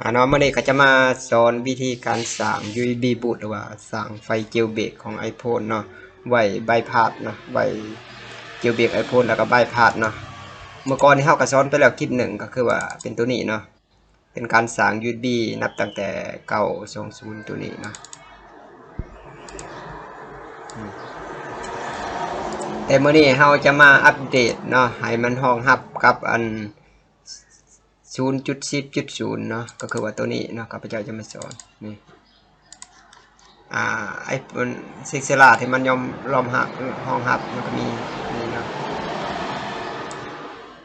อ่าเนาะมื่อนี้ก็จะมาสอนวิธีการสร้าง USB boot หรือว่าสร้างไฟเจลเบรกของ iPhone เนาะไว้ใบพาดเนาะไว้เจลเบรก iPhone แล้วก็ใบพาดเนาะเมื่อก่อนที่เฮาก็สอนไปแล้วคลิปหนึ่งก็คือว่าเป็นตัวนี้เนาะเป็นการสร้าง USB นับตั้งแต่เก่า20ตัวนี้เนาะแต่เมื่อนี้เฮาจะมาอัปเดตเนาะให้มันรองรับกับอัน 0.10.0เนาะก็คือว่าตัวนี้เนาะข้าพเจ้าจะมาสอนนี่อ่าไอ้มันซิกเซลาที่มันยอมรอมหักห้องหับมันก็มีนี่เนาะ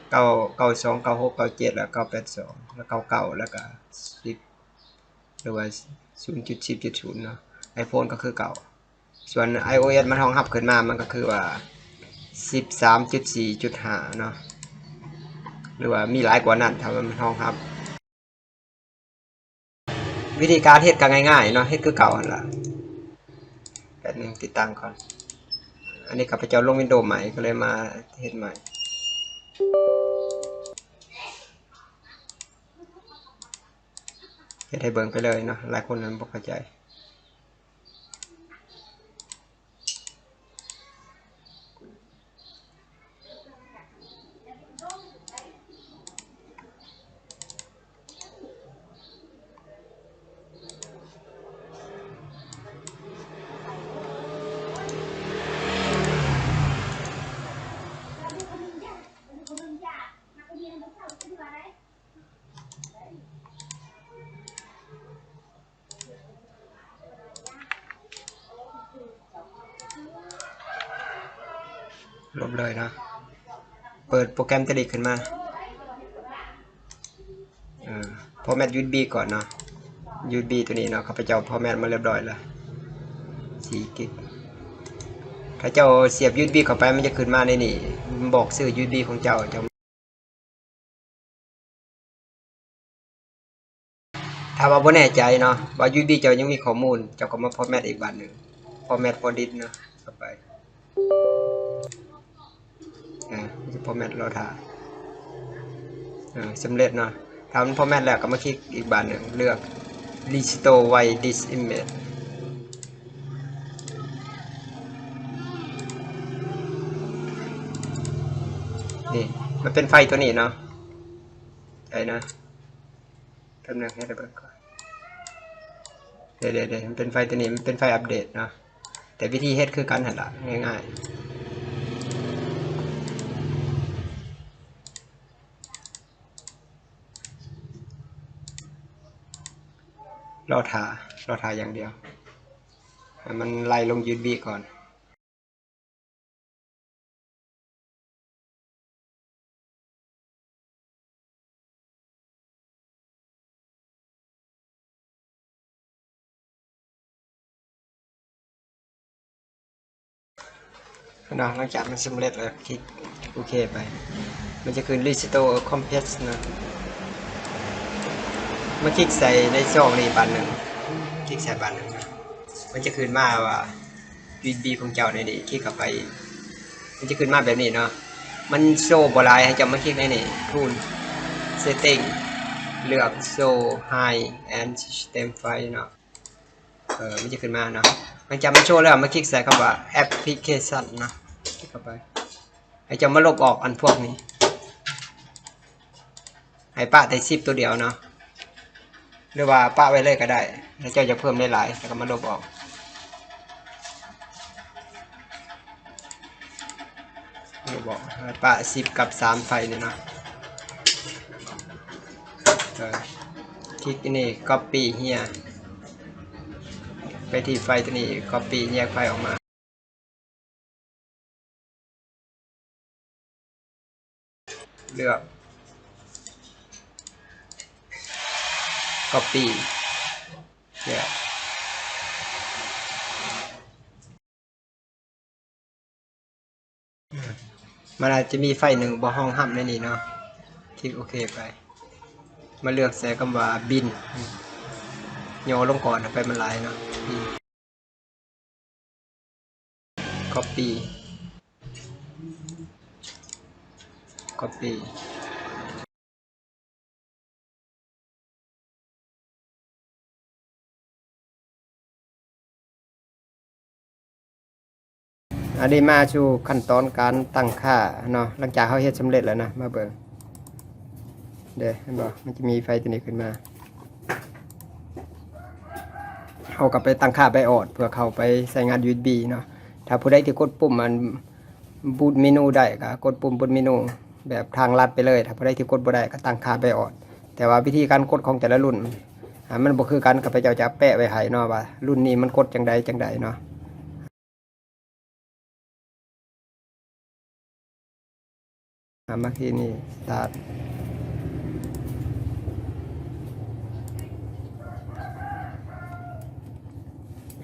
เก้าเก้าสองเก้าหกเก้าเจ็ดแล้วเก้าแปดสองแล้วเก้าเก้าแล้วก็สิบหรือว่าศูนย์จุดสิบจุดศูนย์เนาะไอโฟนก็คือเก่า ส่วน iOS มันห้องหับขึ้นมามันก็คือว่าสิบสามจุดสี่จุดห้าเนาะ หรือว่ามีหลายกว่านั้นทำมันทองครับ วิธีการเฮ็ดก็ง่ายๆเนาะเฮ็ดคือเก่าหั่นล่ะแป๊บนึงติดตั้งก่อน อันนี้ข้าพเจ้าลงวินโดว์ใหม่ก็เลยมาเฮ็ดใหม่เฮ็ดให้เบิ่งไปเลยเนาะหลายคนนั้นบ่เข้าใจ ลบเลยนะ เปิดโปรแกรมตลิกขึ้นมาเออพอแมทยูบีก่อนเนาะยูบีตัวนี้เนาะข้าพเจ้าพอแมทมาเรียบร้อยแล้วสี่กิกถ้าเจ้าเสียบยูบีเข้าไปมันจะขึ้นมาในนี่ บอกชื่อยูบีของเจ้าเจ้าถ้าว่าบ่แน่ใจเนาะว่ายูบีเจ้ายังมีข้อมูล เจ้าก็มาพอแมทอีกบัตรหนึ่งพอแมทพอดิสเนาะเข้าไป อ่าพอแมทเราถ่ายอ่าสำเร็จเนาะทำพอแมทแล้วก็มาคลิกอีกบานหนึ่งเลือก restore y this image นี่มันเป็นไฟตัวนี้เนาะใช่นะแป๊บนึงให้ได้เบิกก่อนเดี๋ยวเดี๋ยวมันเป็นไฟตัวนี้มันเป็นไฟอัปเดตเนาะแต่วิธีเฮ็ดคือกันหันละง่ายๆ รอทารอทาอย่างเดียว มันไล่ลงยืดบีก่อนนะหลังจากมันสำเร็จแล้วคลิกโอเคไป มันจะขึ้น Restore Compress นะ มาคลิกใส่ในช่องนี้บันหนึ่งคลิกใส่บันหนึ่งมันจะขึ้นมาว่า USB ของเจ้าในนี้คลิกเข้าไป มันจะขึ้นมาแบบนี้เนาะมันโชว์บลายให้เจ้ามาคลิกในนี่ Tool Setting เลือก Show High and System File เนาะเออมันจะขึ้นมาเนาะหลังจากมันโชว์แล้วมาคลิกใส่คำว่า Application นะคลิกเข้าไปให้เจ้ามาลบออกอันพวกนี้ให้ปะแต่ซิปตัวเดียวเนาะ หรือว่าปะไว้เลยก็ได้ แล้วเจ้าจะเพิ่มได้หลายแล้วก็มาลบออก ลบออกปะซิปกับสามไฟเนี่ยนะคลิกนี่ copy เฮียไปที่ไฟตัวนี้ copy แยกไฟออกมาเลือก copy แยกมันอาจจะมีไฟหนึ่งบนห้องห้ำในนี้เนาะคลิกโอเคไป มาเลือกใส่คำว่าบินโยลงก่อนไปมันหลายเนาะ copy copy อันนี้มาสู่ขั้นตอนการตั้งค่าเนาะหลังจากเขาเฮ็ดสำเร็จแล้วนะมาเบิ่งเด้เห็นบ่มันจะมีไฟตัวนี้ขึ้นมาเขากลับไปตั้งค่าไปออดเพื่อเขาไปใส่งาน USB เนาะถ้าผู้ใดที่กดปุ่มมันบูตเมนูได้ก็กดปุ่มบนเมนูแบบทางลัดไปเลย ถ้าผู้ใดที่กดบ่ได้ก็ตั้งค่าไปออด แต่ว่าวิธีการกดของแต่ละรุ่นมันบ่คือกันกับไปเจ้าจะแปะไว้ให้เนาะว่ารุ่นนี้มันกดจังใดจังใดเนาะ อ่ามาที่นี่ตาร์ท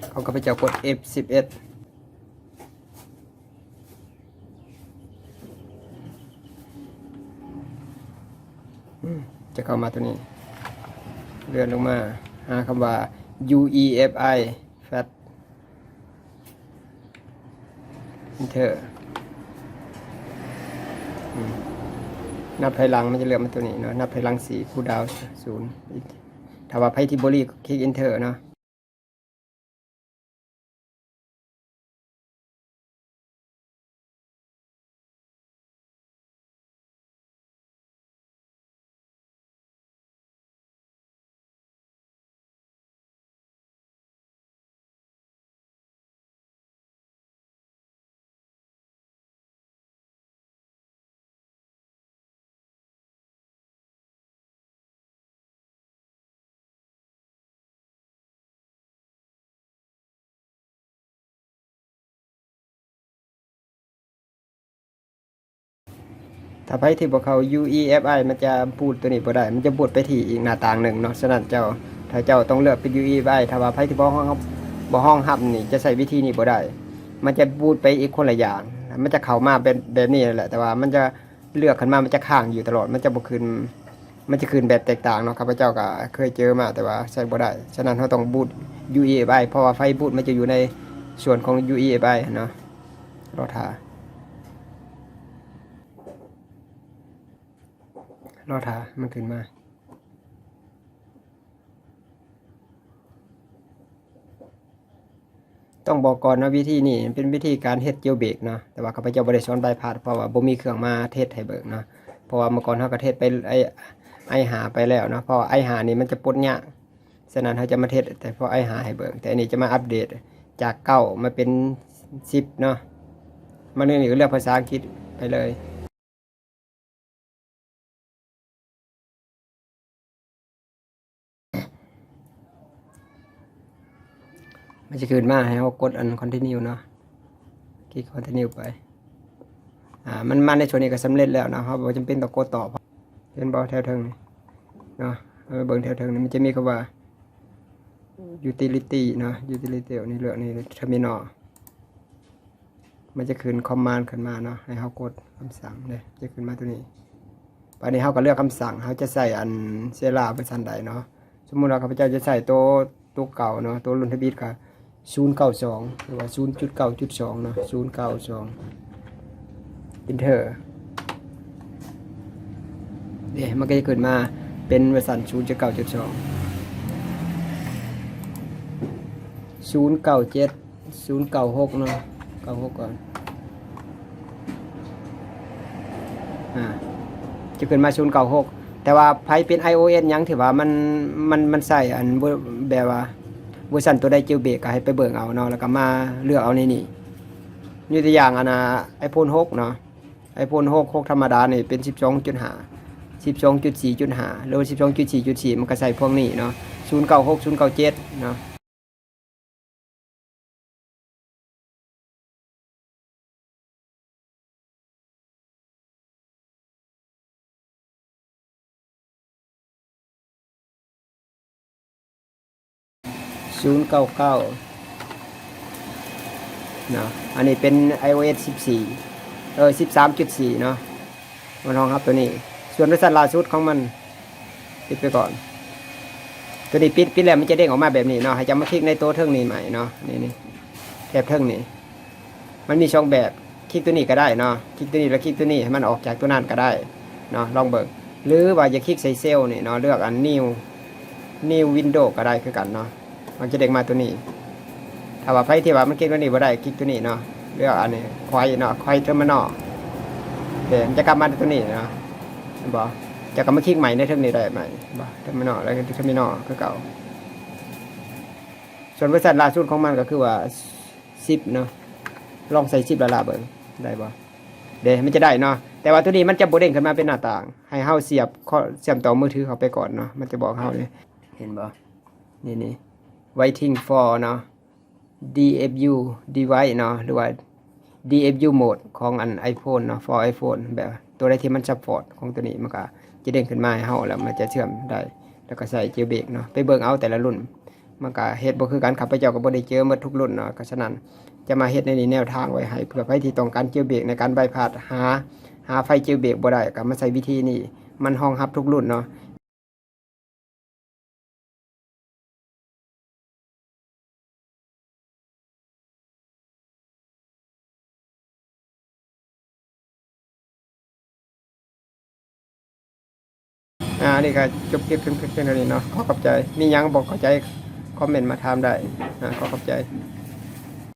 เขาก็ไปเจ้ากด F11 จะเข้ามาตัวนี้ เลื่อนลงมา หาคำว่า UEFI FAT Enter นับถอยหลังมันจะเลือกมาตัวนี้เนาะนับถอยหลังสี่คูดาวศูนย์ถ้าว่าไพ่ที่บริคลิกอินเทอร์เนาะ ถ้าไพ่ที่บอกเขา UEFI มันจะพูดตัวนี้บ่ได้ มันจะบูดไปที่อีกหน้าต่างหนึ่งเนาะฉะนั้นเจ้าถ้าเจ้าต้องเลือกเป็น UEFI ถ้าว่าไพ่ที่บ่ห้องบ่ห้องหับนี่จะใส่วิธีนี้บ่ได้ มันจะบูดไปอีกคนละอย่าง มันจะเข้ามาเป็นแบบนี้แหละ แต่ว่ามันจะเลือกขึ้นมา มันจะค้างอยู่ตลอด มันจะบ่คืนมันจะคืนแบบแตกต่างเนาะข้าพเจ้าก็เคยเจอมาแต่ว่าใช้บ่ได้ ฉะนั้นเราต้องบูต UEFI เพราะว่าไฟบูตมันจะอยู่ในส่วนของ UEFI เนาะรอทา รอท่ามันขึ้นมาต้องบอกก่อนนะวิธีนี้เป็นวิธีการเฮ็ดเจียวเบรกเนาะแต่ว่าข้าพเจ้าบริสอนใบพัดเพราะว่าบ่มีเครื่องมาเทศให้เบิกเนาะเพราะว่าเมื่อก่อนเขาก็เทศไปไอไอหาไปแล้วเนาะเพราะไอหานี่มันจะปลดยากฉะนั้นเขาจะมาเทศแต่พอไอหาให้เบิกแต่อันนี้จะมาอัปเดตจากเก้ามาเป็นสิบเนาะมันนี่ก็เลือกภาษาอังกฤษไปเลย มันจะขึ้นมาให้เรากดอัน continue เนาะคลิก continue ไปอ่ามันมาในช่วงนี้ก็สำเร็จแล้วนะครับบ่จำเป็นต้องกดต่อเห็นบ่แถวเทิงเนาะเบิ่งแถวเทิงนี่มันจะมีคำว่า utility เนาะ utility นี่เลือกนี่ terminal มันจะขึ้น command ขึ้นมาเนาะให้เขากดคำสั่งเลยจะขึ้นมาตัวนี้ไปานนี้เขาก็เลือกคำสั่งเขาจะใส่อันเซลาเป็นสันใดเนาะสมมุติว่าข้าพเจ้าจะใส่ตัวตัวเก่าเนาะตัวรุ่นทบียนก็ ศูนย์เก้าสองหรือว่าศูนย์จุดเก้าจุดสองเนาะศูนย์เก้าสองอินเทอร์เดี๋ยวมันก็จะเกิดมาเป็นเวอร์ชันศูนย์จุดเก้าจุดสองศูนย์เก้าเจ็ดศูนย์เก้าหกเนาะเก้าหกก่อนอ่าจะขึ้นมาศูนย์เก้าหกแต่ว่าไพเป็น iOS ยังถือว่ามันมันมันใส่อันเวอร์แบบว่า เวอร์ชันตัวได้เจียวเบรกก็ให้ไปเบิ่งเอาเนาะแล้วก็มาเลือกเอาในนี่ยกตัวอย่างอันนะไอโฟนหกเนาะไอโฟนหกหกธรรมดาเนี่ยเป็นสิบสองจุดห้าสิบสองจุดสี่จุดห้าหรือสิบสองจุดสี่จุดสี่มันก็ใส่พวกนี้เนาะศูนย์เก้าหกศูนย์เก้าเจ็ดเนาะ ศูนย์เก้าเก้าเนาะอันนี้เป็น iOS 14 เออ 13.4 เนาะมันรองรับตัวนี้ ส่วนบริษัทล่าสุดของมันปิดไปก่อน ตัวนี้ปิดปิดแล้วมันจะเด้งออกมาแบบนี้เนาะให้จำมาคลิกในตัวเทิงนี้ใหม่เนาะนี่นี่แถบเทิงนี้มันมีช่องแบบคลิกตัวนี้ก็ได้เนาะคลิกตัวนี้แล้วคลิกตัวนี้ให้มันออกจากตัวนั้นก็ได้เนาะลองเบิกหรือว่าจะคลิกใส่เซลล์นี่เนาะเลือกอัน new new window ก็ได้คือกันเนาะ มันจะเด้งมาตัวนี้ ถ้าว่าไฟที่ว่ามันคลิกตัวนี้บ่ได้คลิกตัวนี้เนาะเรื่องอันนี้ควายเนาะควายเทอร์มินอลเดี๋ยวมันจะกลับมาตัวนี้เนาะบอกจะกลับมาคลิกใหม่ในเทอมนี้ได้ไหมบอกเทอร์มินอลแล้วก็เทอร์มินอลคือเก่า ส่วนบริษัทล่าสุดของมันก็คือว่าซิปเนาะลองใส่ซิปละลาเบิ่งได้บ่เดี๋ยวมันจะได้เนาะแต่ว่าตัวนี้มันจะโบเด้งขึ้นมาเป็นหน้าต่าง ให้เฮาเสียบเสียบต่อมือถือเขาไปก่อนเนาะมันจะบอกเฮาเลยเห็นบ่นี่นี่ waiting for เนาะ DFU device เนาะหรือว่า DFU mode ของอัน iPhone เนาะ for iPhone แบบตัวใดที่มัน support ของตัวนี้มันก็จะเด้งขึ้นมาให้เฮาแล้วมันจะเชื่อมได้ แล้วก็ใส่เจลเบรกเนาะไปเบิ่งเอาแต่ละรุ่นมันก็เฮ็ดบ่คือกันขับไปเจ้าก็บ่ได้เจอหมดทุกรุ่นเนาะก็ฉะนั้นจะมาเฮ็ดในนี้แนวทางไว้ให้เพื่อใครที่ต้องการเจลเบรกในการใบพาดหาหาไฟเจลเบรกบ่ได้ก็มาใช้วิธีนี้มันรองรับทุกรุ่นเนาะานี่ก็จบคลิปเพียงเพียงเท่านี้เนาะขอขอบใจ มียังบอกขอใจคอมเมนต์มาถามได้ขอขอบใจ